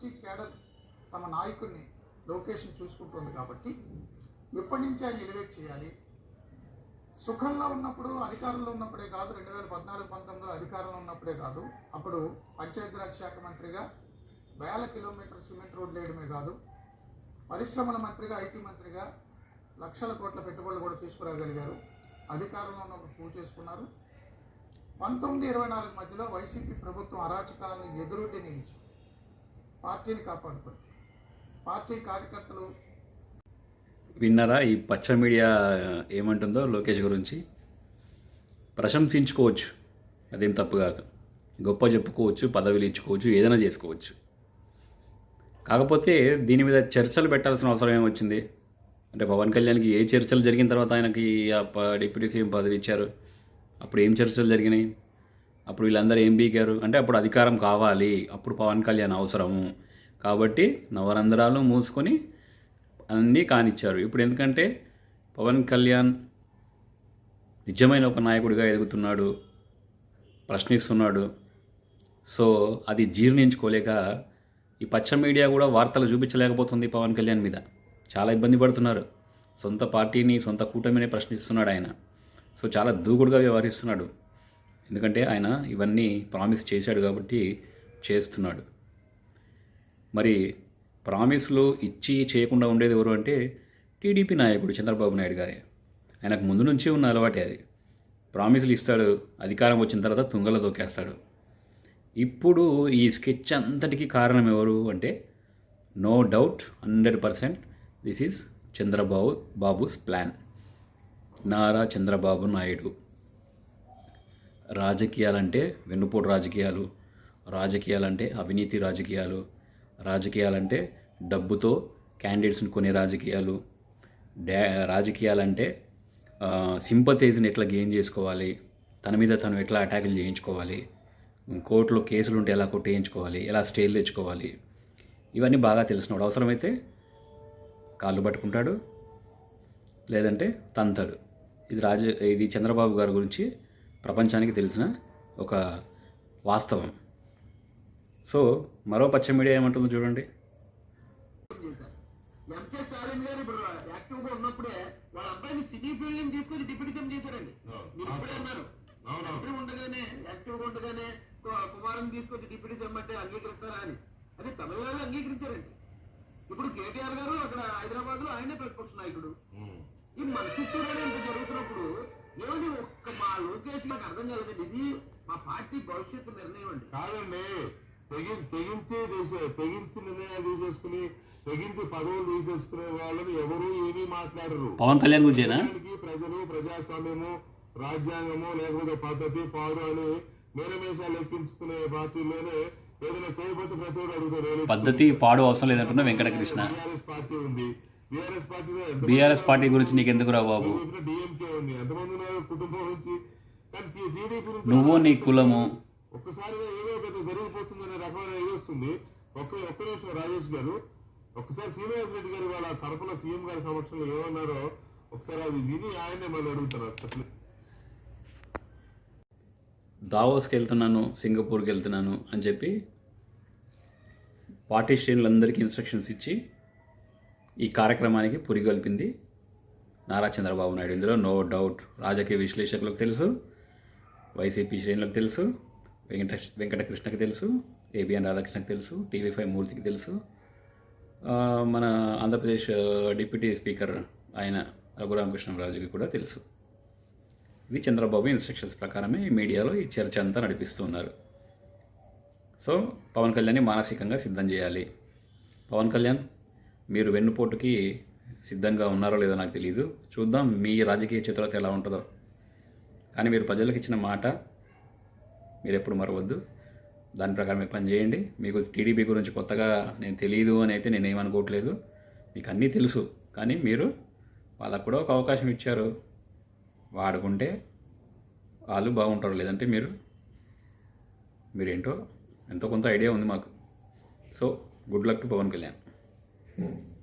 Party cadre తమ నాయకుడిని లోకేష్ని చూసుకుంటుంది కాబట్టి ఎప్పటి నుంచి ఆయన ఎలివేట్ చేయాలి? సుఖంలో ఉన్నప్పుడు అధికారంలో ఉన్నప్పుడే కాదు రెండు వేల పద్నాలుగు పంతొమ్మిదిలో అధికారంలో ఉన్నప్పుడే కాదు అప్పుడు పంచాయతీరాజ్ శాఖ మంత్రిగా వేల కిలోమీటర్ సిమెంట్ రోడ్లు వేయడమే కాదు పరిశ్రమల మంత్రిగా ఐటీ మంత్రిగా లక్షల కోట్ల పెట్టుబడులు కూడా తీసుకురాగలిగారు. అధికారంలో ఉన్నప్పుడు పూజ చేసుకున్నారు. పంతొమ్మిది ఇరవై నాలుగు మధ్యలో వైసీపీ ప్రభుత్వం అరాచకాలను ఎదురొడ్డి నిలిచింది. పార్టీని కాపాడుకోండి. పార్టీ కార్యకర్తలు విన్నారా ఈ పచ్చ మీడియా ఏమంటుందో లోకేష్ గురించి? ప్రశంసించుకోవచ్చు. అదేం తప్పు కాదు. గొప్ప చెప్పుకోవచ్చు పదవిలు ఇచ్చుకోవచ్చు ఏదైనా చేసుకోవచ్చు. కాకపోతే దీని మీద చర్చలు పెట్టాల్సిన అవసరం ఏమొచ్చింది? అంటే పవన్ కళ్యాణ్కి ఏ చర్చలు జరిగిన తర్వాత ఆయనకి ఆ ప- డిప్యూటీ సీఎం పదవి ఇచ్చారు? అప్పుడు ఏం చర్చలు జరిగినాయి? అప్పుడు వీళ్ళందరూ ఏం బీకారు? అంటే అప్పుడు అధికారం కావాలి. అప్పుడు పవన్ కళ్యాణ్ అవసరము. కాబట్టి నవరంధ్రాలు మూసుకొని అన్నీ కానిచ్చారు. ఇప్పుడు ఎందుకంటే పవన్ కళ్యాణ్ నిజమైన ఒక నాయకుడిగా ఎదుగుతున్నాడు. ప్రశ్నిస్తున్నాడు. సో అది జీర్ణించుకోలేక ఈ పచ్చ మీడియా కూడా వార్తలు చూపించలేకపోతుంది పవన్ కళ్యాణ్ మీద. చాలా ఇబ్బంది పడుతున్నారు. సొంత పార్టీని సొంత కూటమిని ప్రశ్నిస్తున్నాడు ఆయన. సో చాలా దూకుడుగా వ్యవహరిస్తున్నాడు. ఎందుకంటే ఆయన ఇవన్నీ ప్రామిస్ చేశాడు కాబట్టి చేస్తున్నాడు. మరి ప్రామిస్లు ఇచ్చి చేయకుండా ఉండేది ఎవరు అంటే టీడీపీ నాయకుడు చంద్రబాబు నాయుడు గారే. ఆయనకు ముందు నుంచే ఉన్న అలవాటే అది. ప్రామిస్లు ఇస్తాడు అధికారం వచ్చిన తర్వాత తుంగల దొక్కేస్తాడు ఇప్పుడు ఈ స్కెచ్ అంతటికి కారణం ఎవరు అంటే no doubt hundred percent this is Chandrababu Babu's plan. Nara Chandrababu Naidu. రాజకీయాలంటే వెన్నుపోటు రాజకీయాలు రాజకీయాలంటే అవినీతి రాజకీయాలు రాజకీయాలంటే డబ్బుతో క్యాండిడేట్స్ని కొనే రాజకీయాలు డా రాజకీయాలంటే సింపతైజ్ని ఎట్లా గెయిన్ చేసుకోవాలి తన మీద తను ఎట్లా అటాకులు చేయించుకోవాలి కోర్టులో కేసులు ఉంటే ఎలా కొట్టేయించుకోవాలి ఎలా స్టేలు తెచ్చుకోవాలి ఇవన్నీ బాగా తెలిసినవాడు అవసరమైతే కాళ్ళు పట్టుకుంటాడు లేదంటే తంతాడు. ఇది రాజ ఇది చంద్రబాబు గారి గురించి ప్రపంచానికి తెలిసిన ఒక వాస్తవం. సో మరో పచ్చ మీడియా ఏమంటుందో చూడండి. ఎంకే స్టాలిన్ గారు ఇప్పుడు యాక్టివ్గా ఉన్నప్పుడే వాళ్ళ అబ్బాయిని సిటీ ఫీల్డ్ తీసుకొని డిప్యూటీ సీఎం చేశారండి. మీరు ఇప్పుడే అన్నారు. యాక్టివ్ ఉండగానే యాక్టివ్గా ఉండగానే కు- కుమారుని తీసుకొచ్చి డిప్యూటీ సీఎం అంటే అంగీకరిస్తారా అని. అదే తమిళనాడులో అంగీకరించారండి. ఇప్పుడు కేటీఆర్ గారు అక్కడ హైదరాబాద్లో ఆయనే ప్రతిపక్ష నాయకుడు. ఈ మన ఇంత జరుగుతున్నప్పుడు ఏమండి మా లోకేష్ నాకు అర్థం కాలేదండి ఇది మా పార్టీ భవిష్యత్తు నిర్ణయం అండి. కాదండి. తెగి తెగించి తెగించి నిర్ణయాలు తీసేసుకుని తెగించి పదవులు తీసేసుకునే వాళ్ళని ఎవరు ఏమీ మాట్లాడరు. పవన్ కళ్యాణ్ దానికి ప్రజలు ప్రజాస్వామ్యము రాజ్యాంగము లేకపోతే పద్ధతి పాడు అని మేనమేషాలు ఎక్కించుకునే పార్టీలోనే ఏదైనా చేయబోతే ప్రతి ఒక్కరు అడుగుతాడు. "ఏలే, పద్ధతి పాడు అవసరం లేదంటున్నా వెంకటకృష్ణ. పార్టీ ఉంది. బీఆర్ఎస్ పార్టీ గురించి నీకెందుకు రా బాబు నువ్వు నీ కులము. ఒక్కసారిగా ఏదో పెద్ద జరిగిపోతుందనే రకమైన ఇది వస్తుంది. ఒక్క ఒక్క నిమిషం రాజేష్ గారు. ఒక్కసారి శ్రీనివాస్ రెడ్డి గారు వాళ్ళ కడపలో సీఎం గారి సమక్షంలో ఏమన్నారో ఒకసారి అది విని ఆయనే మళ్ళీ అడుగుతారు అసలు దావోస్కి వెళ్తున్నాను సింగపూర్కి వెళ్తున్నాను అని చెప్పి పార్టీ శ్రేణులందరికీ ఇన్స్ట్రక్షన్స్ ఇచ్చి ఈ కార్యక్రమానికి పురిగొల్పింది నారా చంద్రబాబు నాయుడు. ఇందులో నో డౌట్ రాజకీయ విశ్లేషకులకు తెలుసు వైసీపీ శ్రేణులకు తెలుసు వెంకట వెంకటకృష్ణకి తెలుసు ఏబిఎన్ రాధాకృష్ణకి తెలుసు టీవీ ఫైవ్ మూర్తికి తెలుసు. మన ఆంధ్రప్రదేశ్ డిప్యూటీ స్పీకర్ ఆయన రఘురామకృష్ణరాజుకి కూడా తెలుసు. ఇది చంద్రబాబు ఇన్స్ట్రక్షన్స్ ప్రకారమే మీడియాలో ఈ చర్చ అంతా నడిపిస్తున్నారు. సో పవన్ కళ్యాణ్ని మానసికంగా సిద్ధం చేయాలి. పవన్ కళ్యాణ్ మీరు వెన్నుపోటుకి సిద్ధంగా ఉన్నారో లేదో నాకు తెలియదు చూద్దాం మీ రాజకీయ చిత్రత ఎలా ఉంటుందో. కానీ మీరు ప్రజలకు ఇచ్చిన మాట మీరు ఎప్పుడు మరవద్దు. దాని ప్రకారం మీరు పనిచేయండి. మీకు టీడీపీ గురించి కొత్తగా నేను తెలియదు అని అయితే నేను ఏమనుకోవట్లేదు. మీకు అన్నీ తెలుసు. కానీ మీరు వాళ్ళకు కూడా ఒక అవకాశం ఇచ్చారు. వాడుకుంటే వాళ్ళు బాగుంటారు. లేదంటే మీరు మీరేంటో ఎంతో కొంత ఐడియా ఉంది మాకు. So good luck to Pawan Kalyan. Mm-hmm.